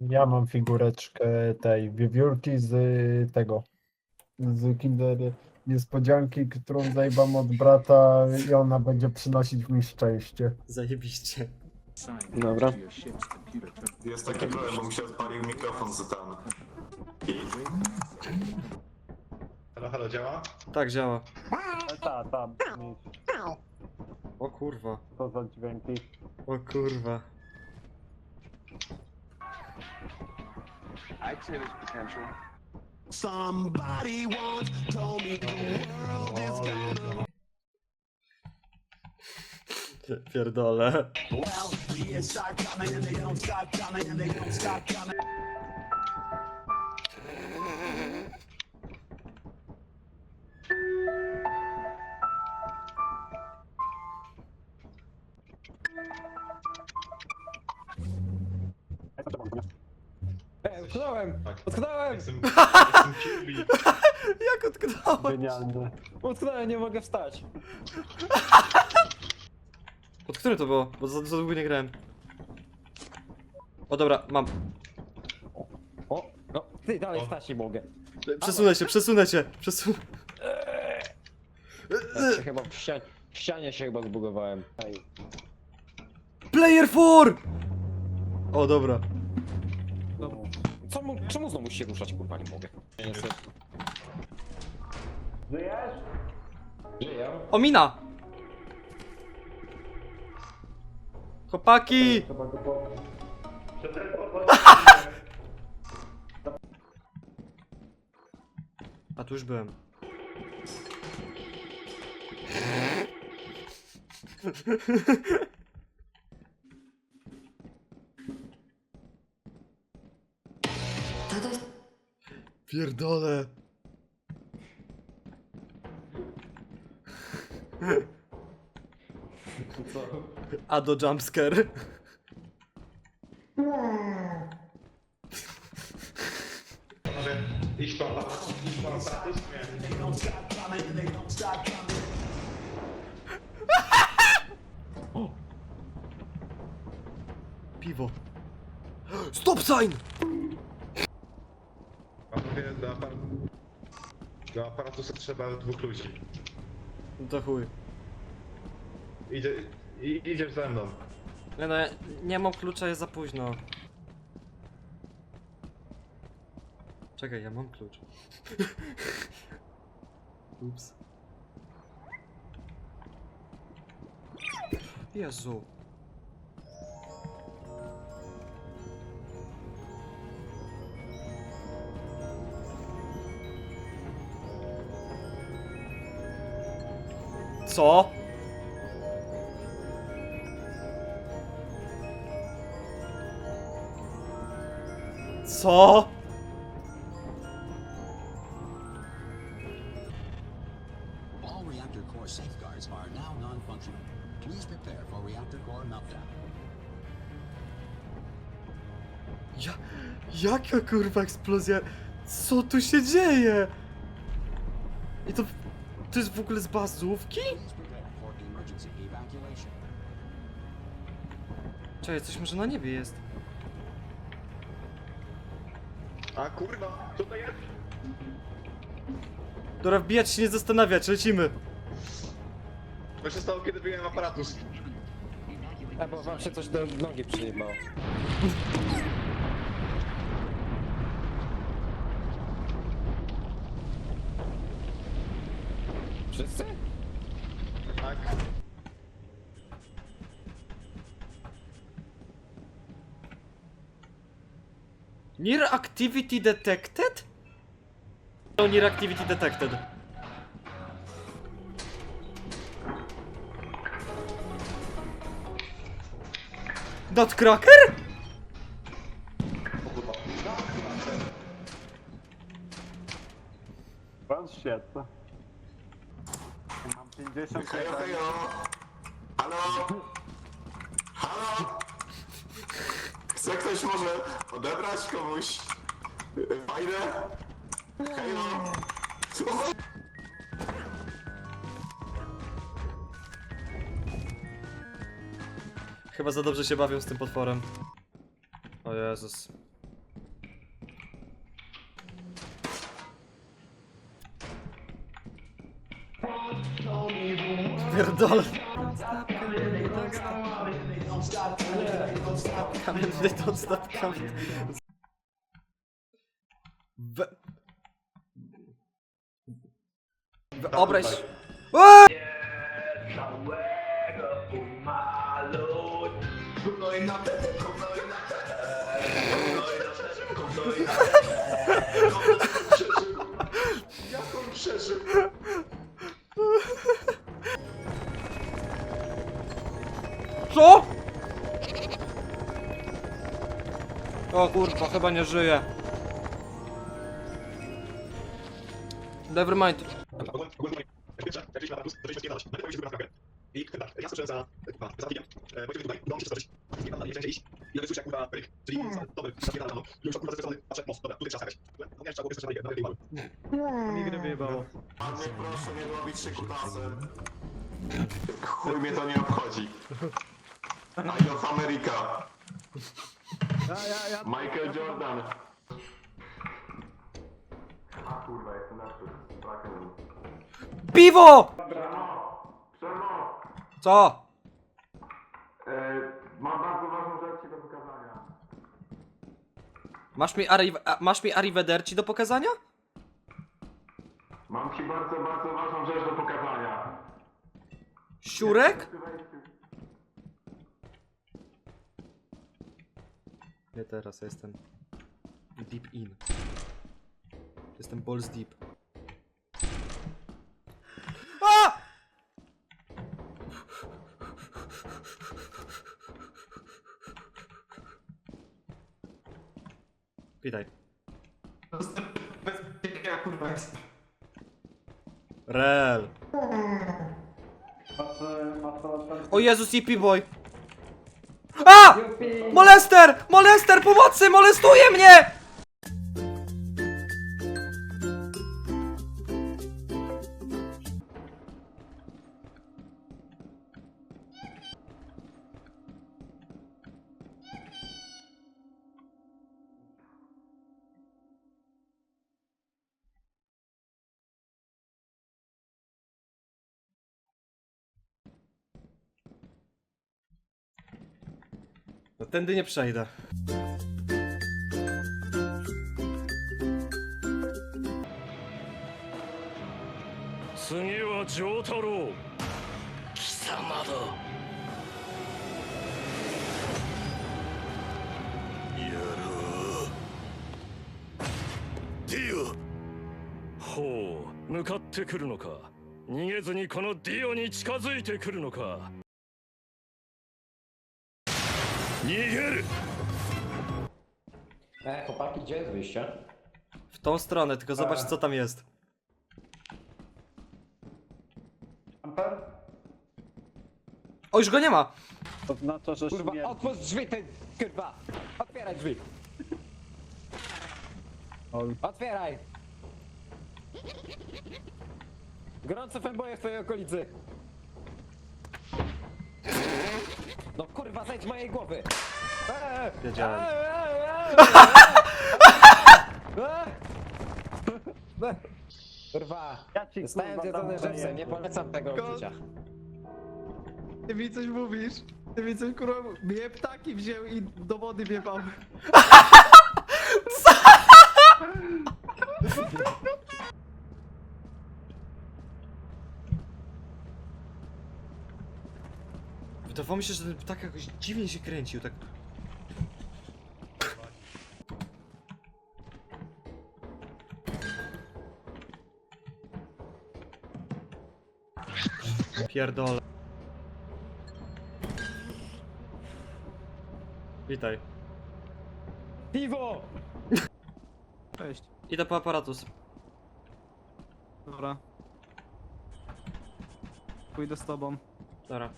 Ja mam figureczkę tej wiewiórki z tego. Z Kinder Niespodzianki, którą zajebam od brata i ona będzie przynosić mi szczęście. Zajebiście. Dobra. Jest taki problem, bo mi się odpalił mikrofon z tam. I... Halo, halo, działa? Tak działa. Ta, tam. O kurwa. Co za dźwięki? O kurwa. I'd say there's potential. Somebody once told me the world is gonna Pierdolę. well, the start coming and they don't stop coming and they don't stop coming. Jestem, jestem Kirby. Jak utknąłem? Genialne. Utknąłem, nie mogę wstać. Od którym to było? Bo za, za długo nie grałem. O dobra, mam. O, no, ty dalej O. wstać nie mogę. Przesunę się, przesunę się. Przesun... Ja się chyba w, ścianie, w ścianie się chyba zbugowałem. Ej. Player 4! O dobra. Co mu, czemu znowu się ruszać, kurwa, nie mogę? Ja nie chcę. Żyjesz? Żyję. O mina! Chłopaki! A tu już byłem. Pierdolę. A do jumpscare. Do, apar... do aparatu trzeba dwóch ludzi. No to chuj. Idzie, i, idziesz ze mną. Nie no, ja nie mam klucza, jest za późno. Czekaj, ja mam klucz. Ups. Jezu. Co? Co? All reactor core safeguards are now non-functional. Please prepare for reactor core meltdown. Ja, jaka kurwa eksplozja? Co tu się dzieje? To, to jest w ogóle z bazówki? Czekaj, coś może na niebie jest. A kurwa, tutaj jest! Dobra, wbijać się, nie zastanawiać, lecimy. To się stało, kiedy wyjąłem aparatus. E, bo wam się coś do nogi przyjebało. Wszyscy? Tak. Near activity detected? No, near activity detected. Nutcracker? Pan świetny. Mam 50 Hejo, hejo! Halo? Halo? Chce ktoś może odebrać komuś fajne? Słuchaj. Chyba za dobrze się bawią z tym potworem. O Jezus. Pierdol. Kamienny don't stop coming. We... Wyobraź... O! Jak on przeżył? Co? O kurwa, chyba nie żyje. Never mind. Pierwsza, jak gdzieś na plus, to żeśmy spierdalać. Najpierw się na kawę. I tak, ja słyszałem za, kurwa, za Wigiem, e, wojciech tutaj, udało mi się stworzyć. Nie mam na nie się iść. I nagle słyszę, kurwa, pyk, czyli, dobry, zapierdala no. Już kurwa, zastreszony, patrzę, most, dobra, tutaj trzeba jakaś. No nie trzeba było jeszcze na nawet mały. Mi grę wyjebało. A mnie proszę nie robić się kutasem. Chuj mnie to nie obchodzi. I love America. Michael Jordan. A kurwa, jestem lepszy. Braken. Piwo! Przemo! Co? E, mam bardzo ważną rzecz ci do pokazania. Masz mi, arri a, masz mi arrivederci do pokazania? Mam ci bardzo, bardzo ważną rzecz do pokazania. Siurek? Nie teraz, jestem deep in. Jestem balls deep. A! Witaj. Rel. O Jezus, Yippie Boy! A! Molester! Molester! Pomocy! Molestuje mnie! Tędy nie przejdę. ディオほう向かってくるのか逃げずにこのディオに近づいてくるのか 逃げる E, chłopaki, gdzie jest wyjście? W tą stronę, tylko zobacz co tam jest. O, już go nie ma! Kurwa, otwórz drzwi, ty, kurwa! Otwieraj drzwi! Otwieraj! Gorące fanboje w twojej okolicy! No kurwa, zejdź z mojej głowy! Eee! Wiedziałem. Eee! Kurwa, zostałem zjedzony żywcem, nie polecam tego uczucia. Ty mi coś mówisz? Ty mi coś kurwa... Mnie ptaki wziął i do wody wjebał. Wydawało mi się, że ten ptak jakoś dziwnie się kręcił, tak... Pierdolę. Witaj. Piwo! Cześć. Idę po aparatus. Dobra. Pójdę z tobą. Dobra.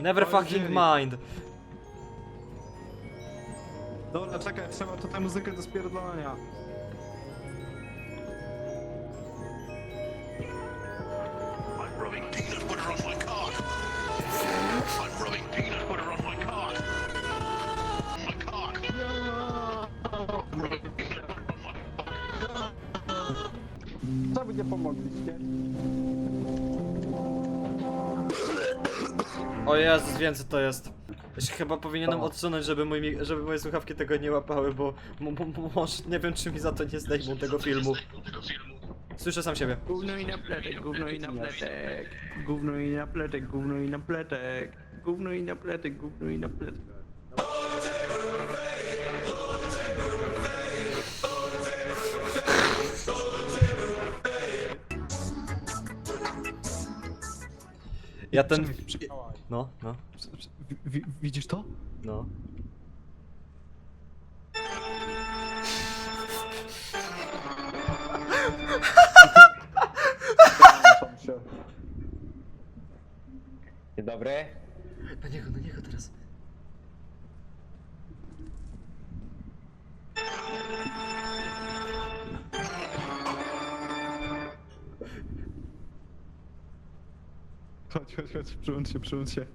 Never fucking mind. Dobra, czekaj, trzeba tutaj muzykę do spierdolenia. I'm rubbing nie pomogliście? O Jezus, wiem co to jest. Ja się chyba powinienem odsunąć, żeby, mój, żeby moje słuchawki tego nie łapały, bo mo- mo- może nie wiem czy mi za to nie zdejmą tego filmu. Słyszę sam siebie. Gówno i na pletek, gówno i na pletek. Gówno i na pletek, gówno i na pletek. Gówno i na pletek, gówno i na pletek. Ja ten... No, no, Widzisz to? no. Dzień dobry. Na niego, na niego teraz. Chodź, chodź, chodź, przyłącz się, przyłącz się.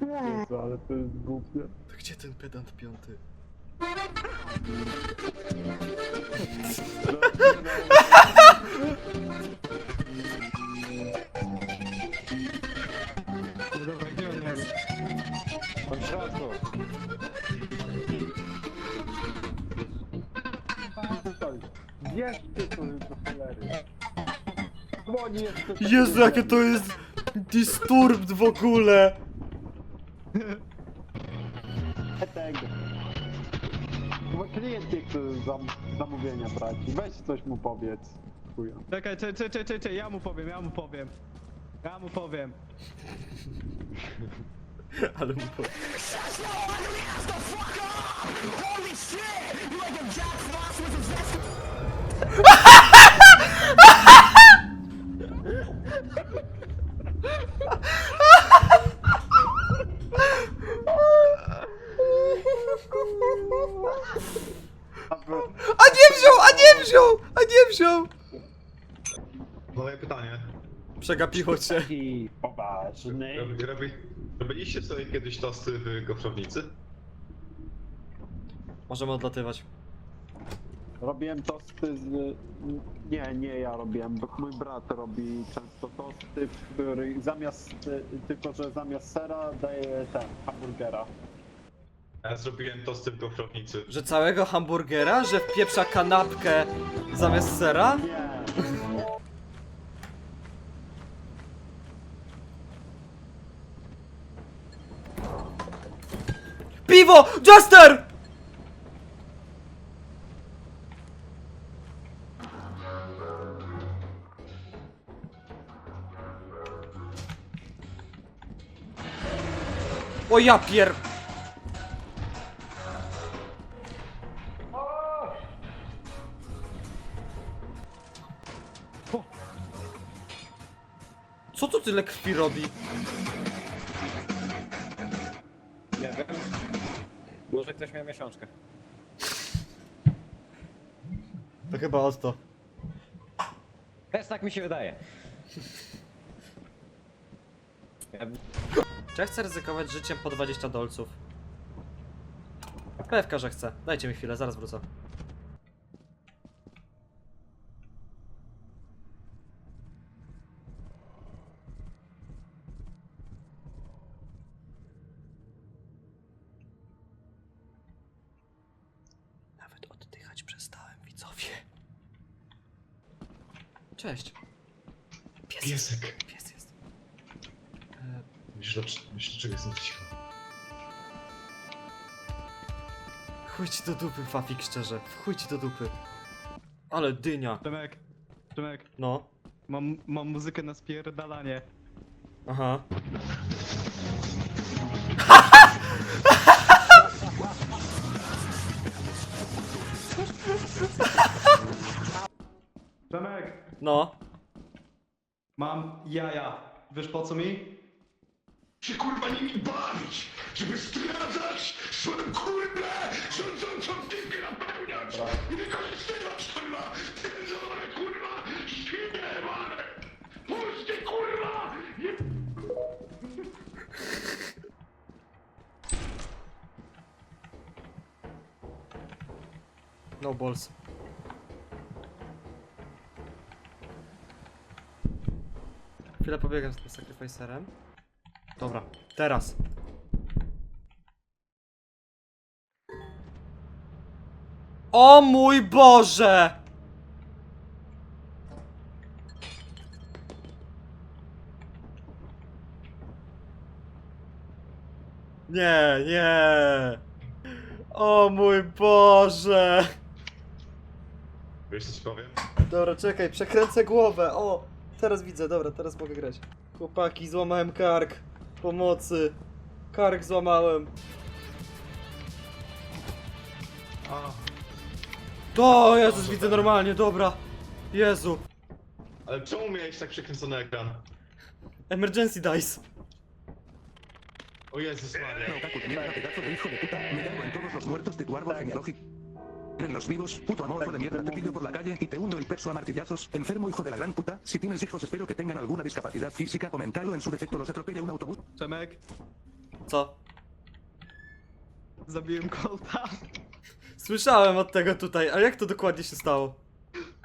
Jezu, ale to jest głupie. To gdzie ten pedant piąty? Jezu, jakie to jest disturbed w ogóle! tego. Chyba klient nie chce zam zamówienia brać. Weź coś mu powiedz. Chuja. Czekaj, czekaj, czekaj, czekaj, czekaj, ja mu powiem, ja mu powiem. Ja mu powiem. Ale mu po... A nie wziął, a nie wziął, a nie wziął! Moje pytanie. Przegapiło cię. I poważny. Robi, robi, robiliście sobie kiedyś tosty w gofrownicy? Możemy odlatywać. Robiłem tosty z... Nie, nie ja robiłem, bo mój brat robi często tosty, w których zamiast... Tylko, że zamiast sera daje ten, hamburgera. Ja zrobiłem tosty w gofrownicy. Że całego hamburgera? Że wpieprza kanapkę zamiast sera? Nie. Piwo! Juster! O ja pier... Co to tyle krwi robi? Nie wiem. Może ktoś miał miesiączkę. To chyba od to. Też tak mi się wydaje. Ja... Czy ja chcę ryzykować życiem po 20 dolców? Pewka, że chcę. Dajcie mi chwilę, zaraz wrócę. Szczerze. Chuj ci do dupy. Ale dynia. Przemek, Przemek, No. mam, mam muzykę na spierdalanie. Aha. Przemek, No. mam jaja. Wiesz po co mi? się kurwa nimi bawić, żeby zdradzać swoją kurwę rządzącą dymkę napełniać i wykorzystywać kurwa cenzurę kurwa świnie mamy pusty kurwa nie... No balls. Chwilę pobiegam z tym sacrificerem. Dobra, teraz. O mój Boże! Nie, nie! O mój Boże! Wiesz co ci powiem? Dobra, czekaj, przekręcę głowę. O, teraz widzę, dobra, teraz mogę grać. Chłopaki, złamałem kark. Pomocy. Kark złamałem. O, Jezus, widzę normalnie, dobra. Jezu. Ale czemu miałeś tak przekręcony ekran? Emergency dice. O Jezus Maria. Otaku, tenía una pedazo de hijo de puta. Me cago en todos los muertos de tu árbol genealógico. En los vivos, puto amor de mierda, te pillo por la calle y te hundo el peso a martillazos. Enfermo hijo de la gran puta. Si tienes hijos, espero que tengan alguna discapacidad física o mental o en su defecto los atropella un autobús. Przemek, Co? zabiłem kolta. Słyszałem od tego tutaj, a jak to dokładnie się stało?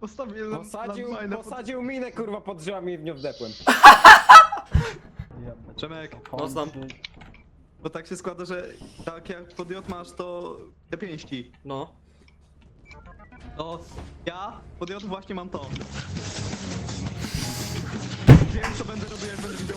Postawiłem Posadził, pod- posadził minę kurwa pod drzwiami i w nią wdepłem. Przemek, No znam. bo tak się składa, że tak jak pod J masz to te pięści. No. No, ja pod J właśnie mam to. Wiem co będę robił jak będę widział.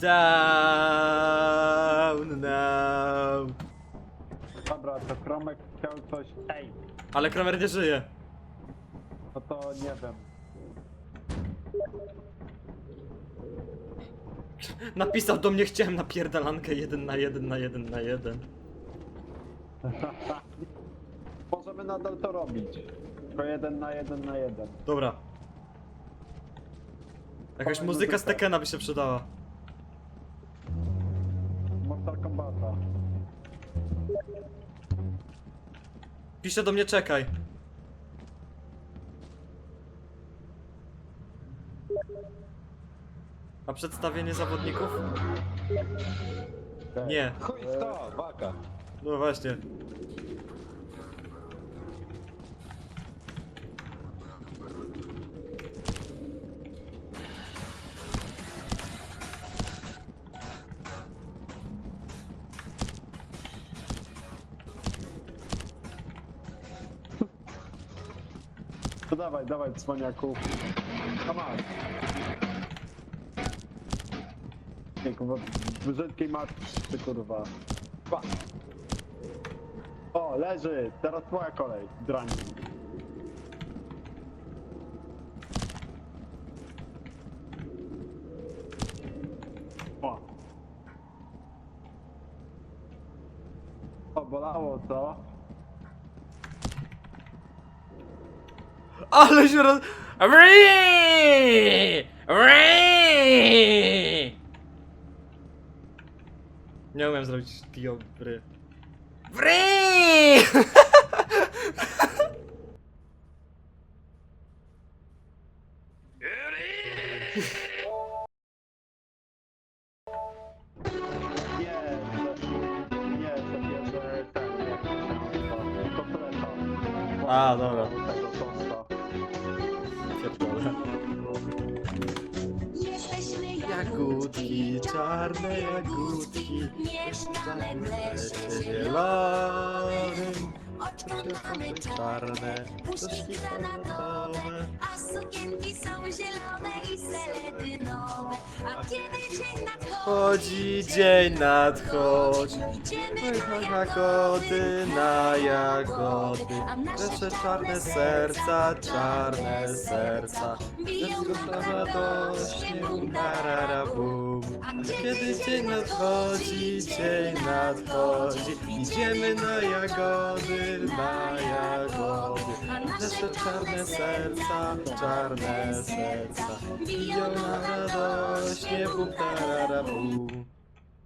Down Ale Kramer nie żyje. no to nie wiem. Napisał do mnie, chciałem napierdalankę jeden na jeden na jeden na jeden. Możemy nadal to robić. Tylko jeden na jeden na jeden. Dobra. Jakaś muzyka z. Tekena by się przydała. Pisze do mnie czekaj. A przedstawienie zawodników? Okej. Nie. Chuj w to. No właśnie. To dawaj, dawaj, cwaniaku. A masz. Nie, kurwa, brzydkiej matce, kurwa. Pa. O, leży! Teraz twoja kolej, drani. O. O, bolało, co? Ale się roz... Wrii! Wrii! Nie umiem zrobić diobry. Wrii! granatowe A sukienki są zielone i seledynowe A kiedy dzień nadchodzi Chodzi dzień nadchodzi, Idziemy na jagody na jagody, nasze czarne serca, czarne serca, Wszystko radośnie, tarara, bum. A kiedy dzień nadchodzi, dzień nadchodzi, idziemy na jagody, na jagody. Nasze czarne serca, czarne serca, biją na radośnie, bum, tarara.